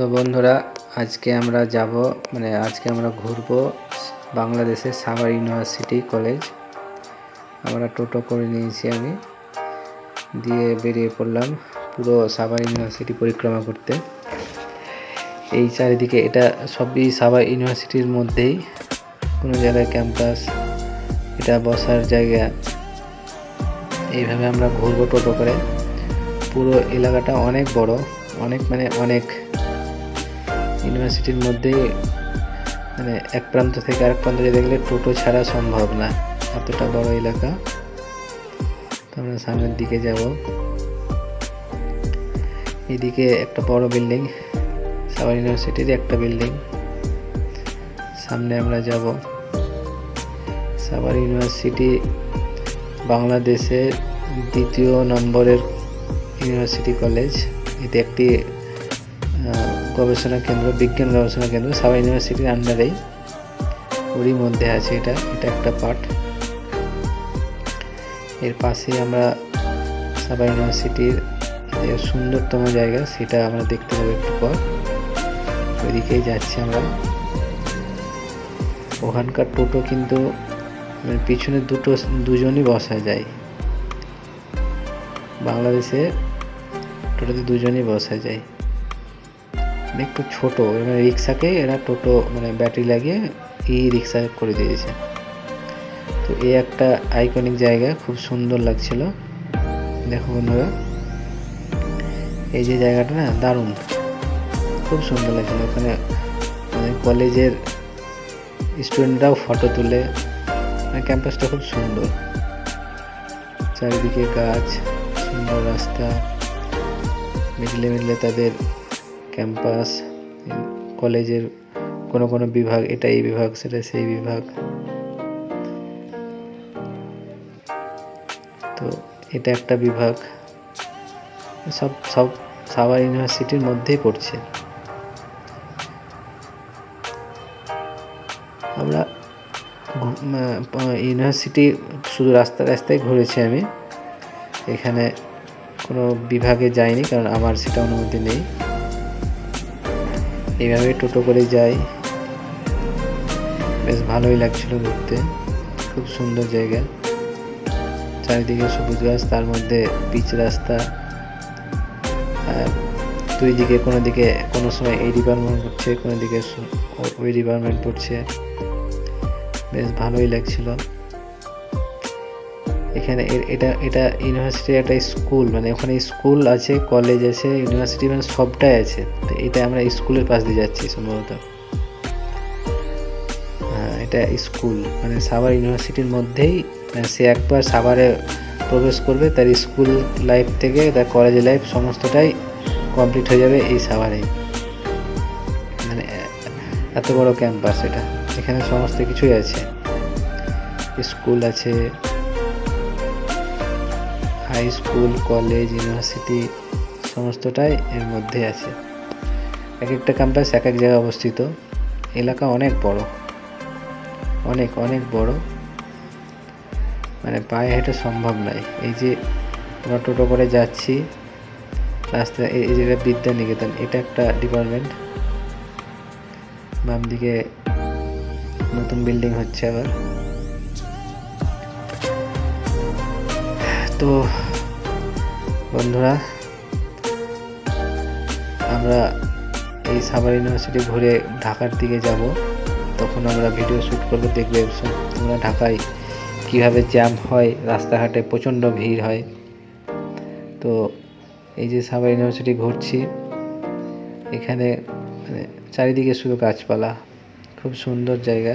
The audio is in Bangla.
তো বন্ধুরা, আজকে আমরা যাব মানে আজকে আমরা ঘুরবো বাংলাদেশের সাভার ইউনিভার্সিটি কলেজ। আমরা টোটো করে নিয়েছি আমি, দিয়ে বেরিয়ে পড়লাম পুরো সাভার ইউনিভার্সিটি পরিক্রমা করতে। এই চারিদিকে, এটা সবই সাভার ইউনিভার্সিটির মধ্যেই, কোনো জায়গায় ক্যাম্পাস, এটা বসার জায়গা। এইভাবে আমরা ঘুরবো টোটো করে। পুরো এলাকাটা অনেক বড়, অনেক মানে অনেক ইউনিভার্সিটির মধ্যে মানে এক প্রান্ত থেকে আরেক প্রান্ত যেতে গেলে টোটো ছাড়া সম্ভব না। এতটা বড় এলাকা। তো আমরা সামনের দিকে যাব। এদিকে একটা বড় বিল্ডিং, সাভার ইউনিভার্সিটির একটা বিল্ডিং। সামনে আমরা যাব সাভার ইউনিভার্সিটি, বাংলাদেশের দ্বিতীয় নম্বরের ইউনিভার্সিটি কলেজ। এটি একটি গবেষণা কেন্দ্র, বিজ্ঞান গবেষণা কেন্দ্র, সাবা ইউনিভার্সিটির আন্ডারেই ওরই মধ্যে আছে এটা এটা একটা পার্ট। এর পাশেই আমরা সাবা ইউনিভার্সিটির সুন্দরতম জায়গা, সেটা আমরা দেখতে পাবো একটু পর। ওইদিকেই যাচ্ছি আমরা। ওখানকার টোটো কিন্তু মানে পিছনে দুটো, দুজনই বসা যায়। বাংলাদেশে টোটোতে দুজনই বসা যায়। মানে একটু ছোটো মানে রিক্সাকে এরা টোটো মানে ব্যাটারি লাগিয়ে ই রিক্সা করে দিয়েছে। তো এই একটা আইকনিক জায়গা, খুব সুন্দর লাগছিল। দেখো বন্ধুরা, এই যে জায়গাটা না, দারুণ। খুব সুন্দর লাগছিল। ওখানে মানে কলেজের স্টুডেন্টরাও ফটো তুলে মানে ক্যাম্পাসটা খুব সুন্দর। চারিদিকে গাছ, সুন্দর রাস্তা, মিডলে মিডলে তাদের ক্যাম্পাস কলেজের কোনো কোনো বিভাগ এটা এই বিভাগ সেটা সেই বিভাগ। তো এটা একটা বিভাগ। সব সব সাভার ইউনিভার্সিটির মধ্যেই পড়ছে। আমরা ইউনিভার্সিটি শুধু রাস্তা রাস্তায় ঘুরেছি আমি। এখানে কোনো বিভাগে যাইনি, কারণ আমার সেটা অনুমতি নেই। এইভাবে টোটো করে যাই। বেশ ভালোই লাগছিল ঘুরতে। খুব সুন্দর জায়গা। চারিদিকে সবুজ গাছ, তার মধ্যে পিচ রাস্তা। দুই দিকে কোনো দিকে কোনো সময় এই ডিপার্টমেন্ট পড়ছে কোনো দিকে ওই ডিপার্টমেন্ট পড়ছে। বেশ ভালোই লাগছিল। এখানে এটা এটা ইউনিভার্সিটি একটা স্কুল মানে ওখানে স্কুল আছে কলেজ আছে ইউনিভার্সিটি মানে সবটাই আছে। তো এটা আমরা স্কুলের পাশ দিয়ে যাচ্ছি সম্ভবত। হ্যাঁ এটা স্কুল মানে সাভার ইউনিভার্সিটির মধ্যেই মানে সে একবার সাভারে প্রবেশ করবে, তার স্কুল লাইফ থেকে, তার কলেজ লাইফ সমস্তটাই কমপ্লিট হয়ে যাবে এই সাভারেই। মানে এত বড় ক্যাম্পাস এটা। এখানে সমস্ত কিছুই আছে। স্কুল আছে হাই স্কুল, কলেজ, ইউনিভার্সিটি সমস্তটাই এর মধ্যে আছে। এক একটা ক্যাম্পাস এক এক জায়গায় অবস্থিত। এলাকা অনেক বড়। অনেক অনেক বড়। মানে পায়ে হেঁটে সম্ভব নয়। এই যে আমরা টোটো করে যাচ্ছি রাস্তায় এই জায়গা বিদ্যা নিকেতন এটা একটা ডিপার্টমেন্ট বাম দিকে নতুন বিল্ডিং হচ্ছে আবার। তো বন্ধুরা, আমরা এই সাভার ইউনিভার্সিটি ঘুরে ঢাকার দিকে যাব। তখন আমরা ভিডিও শ্যুট করব, দেখবে তোমরা ঢাকায় কীভাবে জ্যাম হয়, রাস্তাঘাটে প্রচণ্ড ভিড় হয়। তো এই যে সাভার ইউনিভার্সিটি ঘুরছি, এখানে মানে চারিদিকে শুধু গাছপালা, খুব সুন্দর জায়গা।